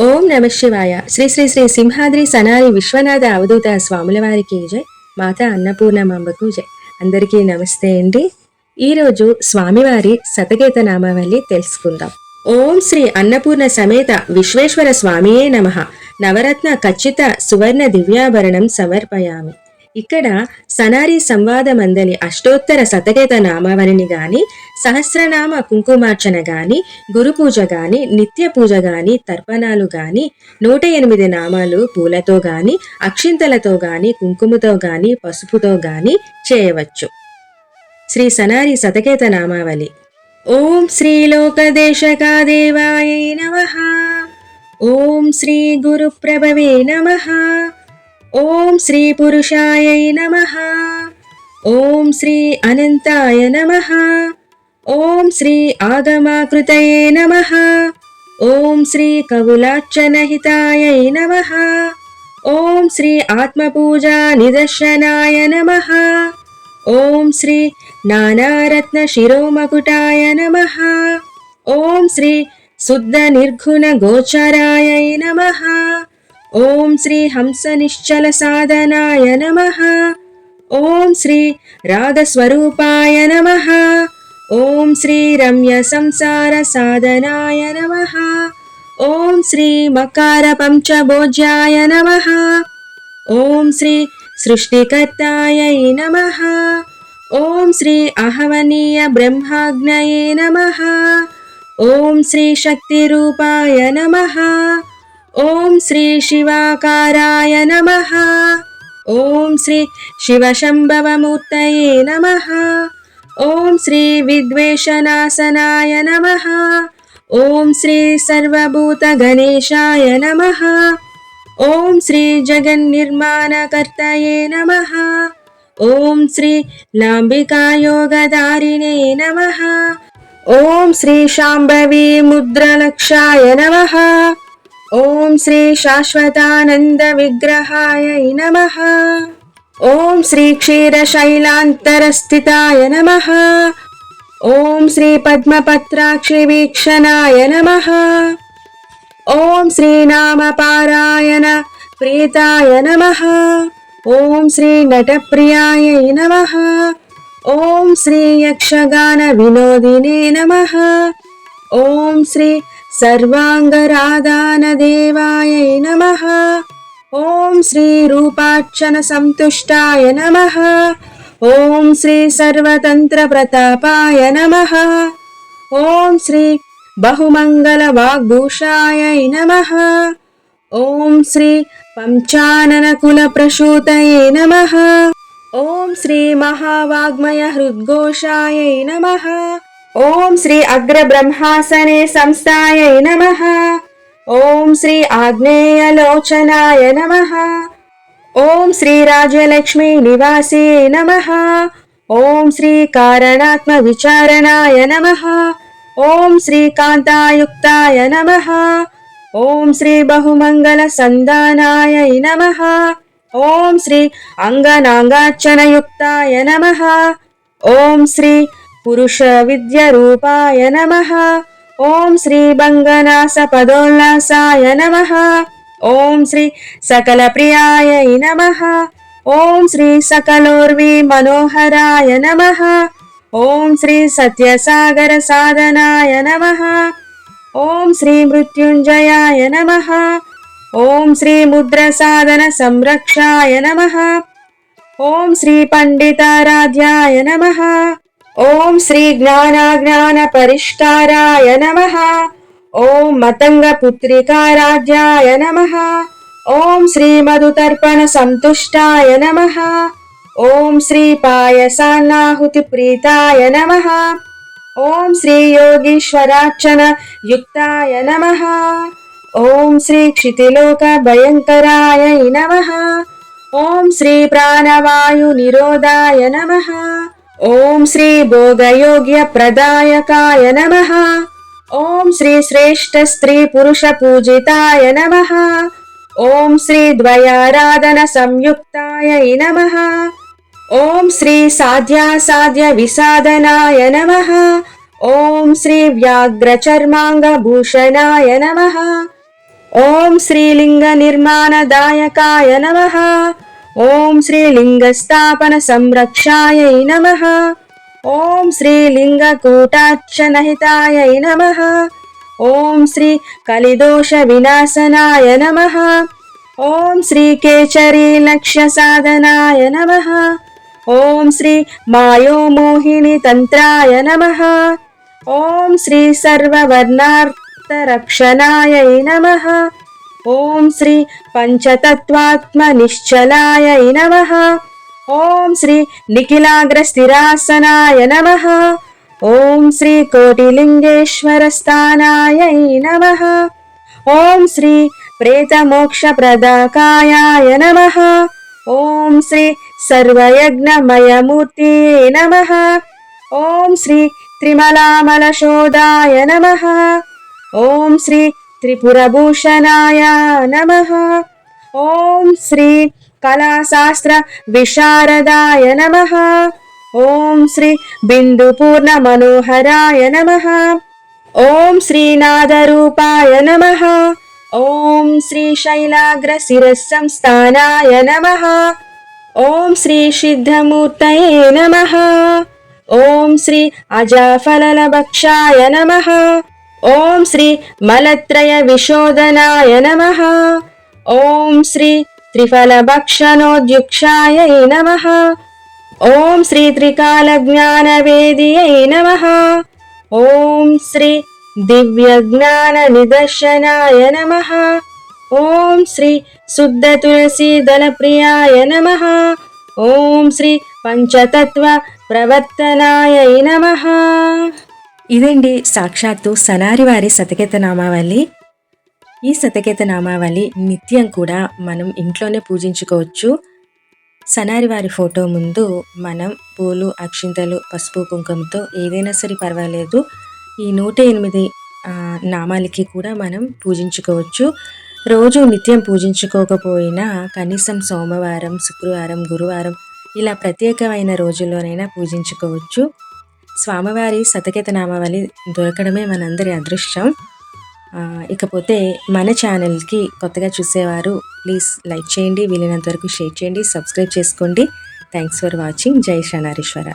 ఓం నమ శివాయ. శ్రీ శ్రీ శ్రీ సింహాద్రి సనారి విశ్వనాథ అవధూత స్వాముల వారికి జై. మాత అన్నపూర్ణమాంబకు జై. అందరికీ నమస్తే అండి. ఈరోజు స్వామివారి శతగీత నామావళి తెలుసుకుందాం. ఓం శ్రీ అన్నపూర్ణ సమేత విశ్వేశ్వర స్వామియే నమ. నవరత్న ఖచ్చిత సువర్ణ దివ్యాభరణం సమర్పయామి. ఇక్కడ సనారి సంవాద మందలి అష్టోత్తర శతకేత నామావళిని గాని సహస్రనామ కుంకుమార్చన గాని గురు పూజ గాని నిత్య పూజ గాని తర్పణాలు గాని నూట ఎనిమిది నామాలు పూలతో గాని అక్షింతలతో గాని కుంకుమతో గాని పసుపుతో గాని చేయవచ్చు. శ్రీ సనారి శతకేత నామావళి. ఓం శ్రీ లోకదేశకా నమ. ఓం శ్రీ గురు ప్రభవే నమ. ఓం శ్రీ పురుషాయ నమ. ఓం శ్రీ అనంతాయ నమ. ఓం శ్రీ ఆగమాకృతయే నమ. ఓం శ్రీ కవులార్చనహితాయ నమ. ఓం శ్రీ ఆత్మపూజా నిదర్శనాయ నమ. ఓం శ్రీ నానారత్న శిరోమకుటాయ నమ. ఓం శ్రీ శుద్ధ నిర్గుణ గోచరాయ నమ. ఓం శ్రీ హంస నిశ్చల సాధనాయ నమ. ఓం శ్రీ రాగస్వరూపాయ నమ. ఓం శ్రీ రమ్య సంసార సాధనాయ నమ. ఓం శ్రీ మకార పంచభోజ్యాయ నమ. ఓం శ్రీ సృష్టికర్తాయ నమ. ఓం శ్రీ అహవనీయ బ్రహ్మాగ్నయే నమ. ఓం శ్రీ శక్తిరూపాయ నమ. ఓం శ్రీ శివాకారాయ నమ. ఓం శ్రీ శివశంభవమూర్తయే నమ. ఓం శ్రీ విద్వేషనాశనాయ నమ. ఓం శ్రీ సర్వభూత గణేశాయ నమ. ఓం శ్రీ జగన్నిర్మాణకర్తయే నమ. ఓం శ్రీ లాంబికాయోగదారిణే నమ. ఓం శ్రీ శాంభవీ ముద్రలక్షాయ నమ. ఓం శ్రీ శాశ్వతానంద విగ్రహాయ నమ. ఓం శ్రీ క్షీరశైలాంతరస్థితాయ నమ. ఓం శ్రీ పద్మపత్రాక్షి వీక్షణాయ నమ. ఓం శ్రీనామపారాయణ ప్రీతాయ నమ. ఓం శ్రీ నటప్రియాయ నమ. ఓం శ్రీ యక్షగాన వినోదినే నమ. ఓం శ్రీ సర్వాంగరాధానదేవాయ నమ. ఓం శ్రీ రూపార్చన సంతుష్టాయ నమ. ఓం శ్రీ సర్వతంత్ర ప్రతాపాయ నమ. ఓం శ్రీ బహుమంగళ వాగ్భూషాయ నమ. ఓం శ్రీ పంచానన కుల ప్రసూతయే నమ. ఓం శ్రీ మహావాగ్మయ హృద్ఘోషాయ నమ ఓం శ్రీ అగ్ర బ్రహ్మాసనే సంస్థాయ నమ ఓం శ్రీ ఆగ్నేయలోచనాయ నమ ఓం శ్రీ రాజ్యలక్ష్మీ నివాసే నమ ఓం శ్రీ కారణాత్మ విచారణాయ నమ ఓం శ్రీ కాంతాయుక్తాయ నమ ఓం శ్రీ బహుమంగళ సందానాయ నమ ఓం శ్రీ అంగనాంగార్చనయుక్తాయ నమ ఓం శ్రీ పురుష విద్య రూపాయ నమ ఓం శ్రీ బంగనాస పదోల్లాసాయ నమ ఓం శ్రీ సకల ప్రియాయ నమ ఓం శ్రీ సకలోర్వి మనోహరాయ నమ ఓం శ్రీ సత్యసాగర సాధనాయ నమ ఓం శ్రీ మృత్యుంజయాయ నమ ఓం శ్రీ ఓం శ్రీ పండితారాధ్యాయ నమ ఓం శ్రీ జ్ఞానాజ్ఞాన పరిష్కారాయ నమ. ఓం మతంగ పుత్రికారాధ్యాయ నమ. ఓం శ్రీ మధుతర్పణ సంతుష్టాయ నమ. ఓం శ్రీ పాయసాన్నాహుతి ప్రీతాయ నమ. ఓం శ్రీ యోగీశ్వరార్చన యుక్తాయ నమ. ఓం శ్రీ క్షితిలోక భయంకరాయ నమ. ఓం శ్రీ ప్రాణవాయు నిరోధాయ నమ. ఓం శ్రీ భోగయోగ్య ప్రదాయకాయ నమ. ఓం శ్రీ శ్రేష్ఠ స్త్రీ పురుష పూజితాయ నమ. ఓం శ్రీ ద్వయారాధన సంయుక్తాయ నమ. ఓం శ్రీ సాధ్యాసాధ్య విసాదనాయ నమ. ఓం శ్రీ వ్యాఘ్ర భూషణాయ నమ. ఓం శ్రీలింగ నిర్మాణదాయకాయ నమ. ఓం శ్రీలింగస్థాపన సంరక్షాయై నమ. ఓం శ్రీలింగకూటార్చనహితాయై నమ. ఓం శ్రీ కలిదోష వినాశనాయ నమ. ఓం శ్రీ కేచరీ లక్ష్య సాధనాయ నమ. ఓం శ్రీ మాయోమోహిని తంత్రాయ నమ. ఓం శ్రీ సర్వవర్ణార్థరక్షణాయై నమ. ఓం శ్రీ పంచతత్వాత్మ నిశ్చలాయ నమ. ఓం శ్రీ నిఖిలాగ్ర స్థిరాసనాయ నమ. ఓం శ్రీ కోటిలింగేశ్వర స్థానాయ నమ. ఓం శ్రీ ప్రేతమోక్షప్రదాకాయాయ నమ. ఓం శ్రీ సర్వయజ్ఞమయమూర్తి నమ. ఓం శ్రీ త్రిమలామలశోదాయ నమ. ఓం శ్రీ త్రిపురభూషణాయ నమ. ఓం శ్రీ కళాశాస్త్ర విశారదాయ నమ. ఓం శ్రీ బిందుపూర్ణ మనోహరాయ నమ. ఓం శ్రీనాథరూపాయ నమ. ఓం శ్రీ శైలాగ్రశిరస్సంస్థానాయ నమ. ఓం శ్రీ సిద్ధమూర్తయే నమ. ఓం శ్రీ అజాఫలలభక్షాయ నమ. ఓం శ్రీ మలత్రయ విశోధనాయ నమ. ఓం శ్రీ త్రిఫలభక్షణోద్యుక్షాయై నమ. ఓం శ్రీ త్రికాల జ్ఞానవేదియై నమ. ఓం శ్రీ దివ్యజ్ఞాననిదర్శనాయ నమ. ఓం శ్రీ శుద్ధ తులసి తులసీదళప్రియాయ నమ. ఓం శ్రీ పంచతత్వ ప్రవర్తనాయ నమ. ఇదండి సాక్షాత్తు సనారి వారి సతకేత నామావళి ఈ సతకేత నామావళి నిత్యం కూడా మనం ఇంట్లోనే పూజించుకోవచ్చు. సనారి వారి ఫోటో ముందు మనం పూలు అక్షింతలు పసుపు కుంకుమతో ఏదైనా సరే పర్వాలేదు. ఈ నూట ఎనిమిది నామాలకి కూడా మనం పూజించుకోవచ్చు. రోజు నిత్యం పూజించుకోకపోయినా కనీసం సోమవారం శుక్రవారం గురువారం ఇలా ప్రత్యేకమైన రోజుల్లోనైనా పూజించుకోవచ్చు. స్వామివారి సతకేత నామావళి దొరకడమే మనందరి అదృష్టం. ఇకపోతే మన ఛానల్కి కొత్తగా చూసేవారు ప్లీజ్ లైక్ చేయండి వీలైనంత వరకు షేర్ చేయండి సబ్స్క్రైబ్ చేసుకోండి. Thanks for watching. జై శనారీశ్వర